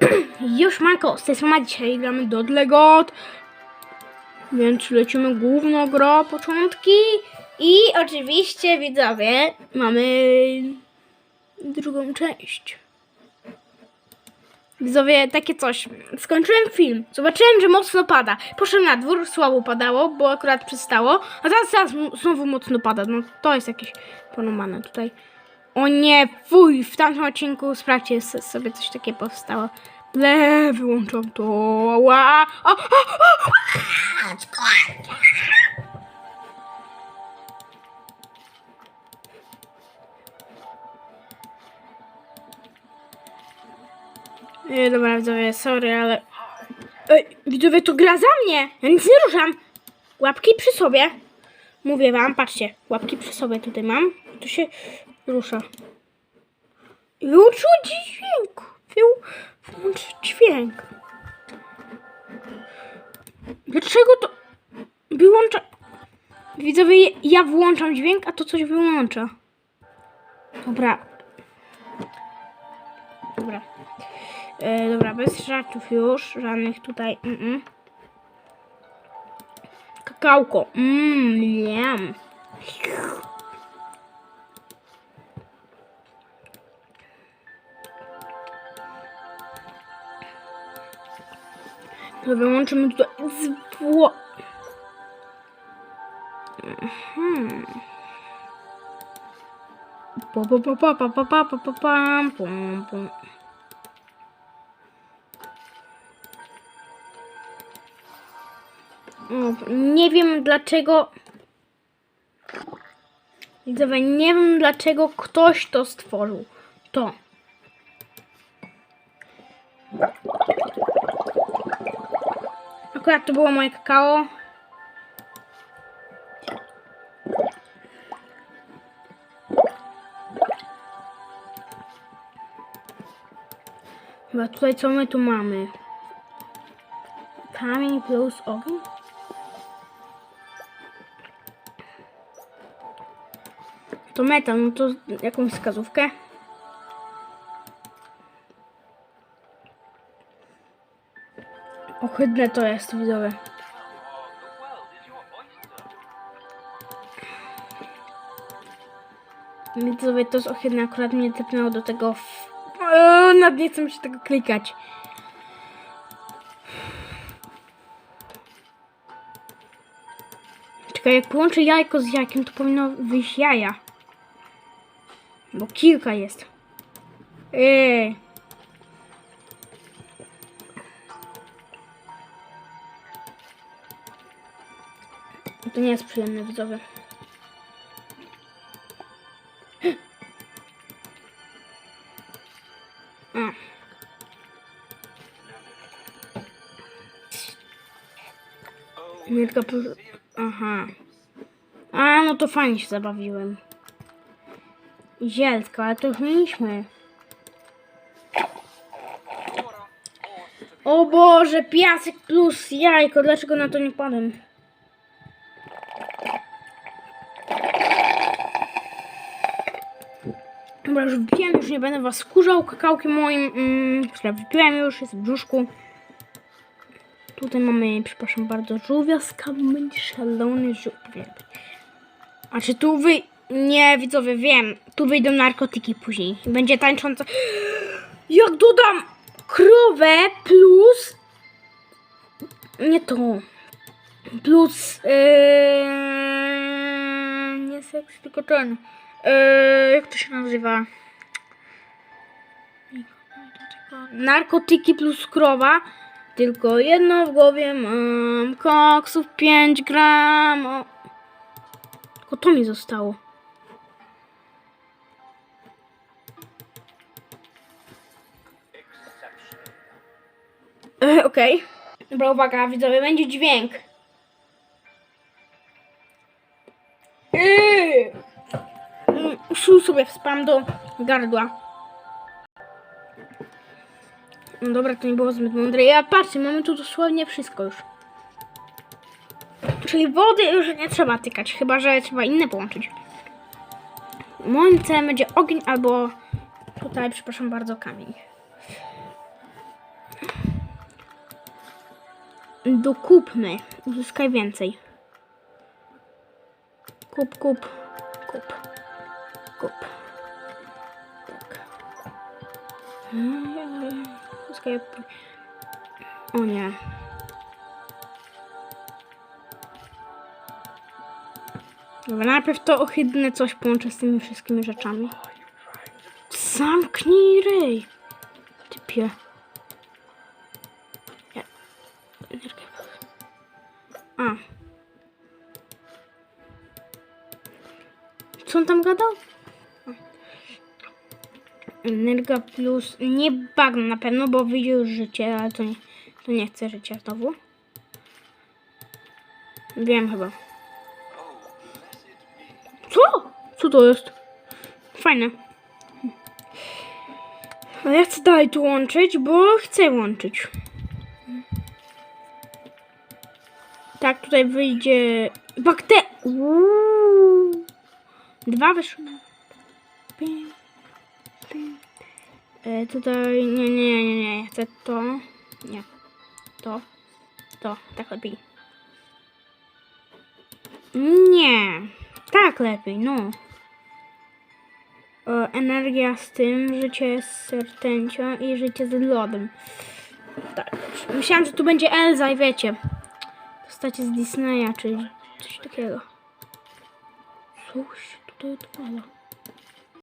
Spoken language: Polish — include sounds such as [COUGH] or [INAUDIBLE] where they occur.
[CLEARS THROAT] Już Manko, z tej strony dzisiaj gramy do Legot. Więc lecimy główną grę, początki. I oczywiście widzowie, mamy drugą część. Widzowie, takie coś. Skończyłem film. Zobaczyłem, że mocno pada. Poszedłem na dwór, słabo padało, bo akurat przystało. A teraz, teraz znowu mocno pada. No to jest jakieś porąbane tutaj. O nie, fuj, w tamtym odcinku, sprawdźcie, sobie coś takiego powstało. Le, wyłączam to. Ła. O, o, o. E, dobra, widzowie, sorry, ale... Ej, widzowie, to gra za mnie! Ja nic nie ruszam! Łapki przy sobie. Mówię wam, patrzcie, łapki przy sobie tutaj mam. Tu się rusza. Wyłączyło dźwięk. Wył... Wyłączył dźwięk. Dlaczego to wyłącza... Widzowie, ja włączam dźwięk, a to coś wyłącza. Dobra. Dobra. E, dobra, bez żartów już. Żadnych tutaj. Mm -mm. Kakałko. Mmm, jem. To wyłączymy tutaj zwło... O, Nie wiem dlaczego. Widzowie, nie wiem dlaczego ktoś to stworzył. To. Akurat to było moje kakao. Chyba tutaj co my tu mamy? Kamień plus ogień? To metal, no to jakąś wskazówkę. Ohydne to jest, widzowie. Widzowie, to jest ohydne, akurat mnie tepnęło do tego... W... O, Nad nie chcę się tego klikać. Czekaj, jak połączę jajko z jajkiem, to powinno wyjść jaja. Bo kilka jest. Eee. To nie jest przyjemne, widzowie. A. Nie tylko... Aha. A, no to fajnie się zabawiłem. Zielsko, ale to już mieliśmy. O Boże, piasek plus jajko. Dlaczego na to nie padłem? Dobra, już wypiłem, już nie będę was skurzał kakałkiem moim. Mm, wypiłem już, jest w brzuszku. Tutaj mamy, przepraszam bardzo, żółwia z będzie szalony żółwie. A czy tu wy... Nie, widzowie, wiem. Tu wyjdą narkotyki później. Będzie tańcząca... Jak dodam krowę plus... Nie to. Plus... Yy... Nie seks, tylko ten. Yy... Jak to się nazywa? Narkotyki plus krowa. Tylko jedno w głowie mam. Koksów 5 gram. O. Tylko to mi zostało. E, Okej. Dobra, uwaga, widzowie, będzie dźwięk. Yy. Szul sobie w spam do gardła. No dobra, to nie było zbyt mądre. Ja patrzcie, mamy tu dosłownie wszystko już. Czyli wody już nie trzeba tykać, chyba że trzeba inne połączyć. Moim celem będzie ogień albo tutaj, przepraszam bardzo, kamień. dokupmy. Uzyskaj więcej. Kup, kup, kup. Uzyskaj... O nie. Dobra, najpierw to ohydne coś połączę z tymi wszystkimi rzeczami. Zamknij ryj. Typie. Ja. A. Co on tam gadał? Energia plus. Nie bagno na pewno, bo wyjdzie już życie, ale to nie, to nie chcę życia znowu. Wiem chyba. Co? Co to jest? Fajne. A ja chcę dalej tu łączyć, bo chcę łączyć. Tak, tutaj wyjdzie bakte... Uuu. Dwa wyszły. Pim. E, tutaj... Nie, nie, nie, nie. Chcę to. Nie. To. To. Tak lepiej. Nie. Tak lepiej, no. E, energia z tym, życie z rtęcią i życie z lodem. Tak. Myślałam, że tu będzie Elza i wiecie. Postacie z Disneya, czy coś takiego. Coś tutaj odpala.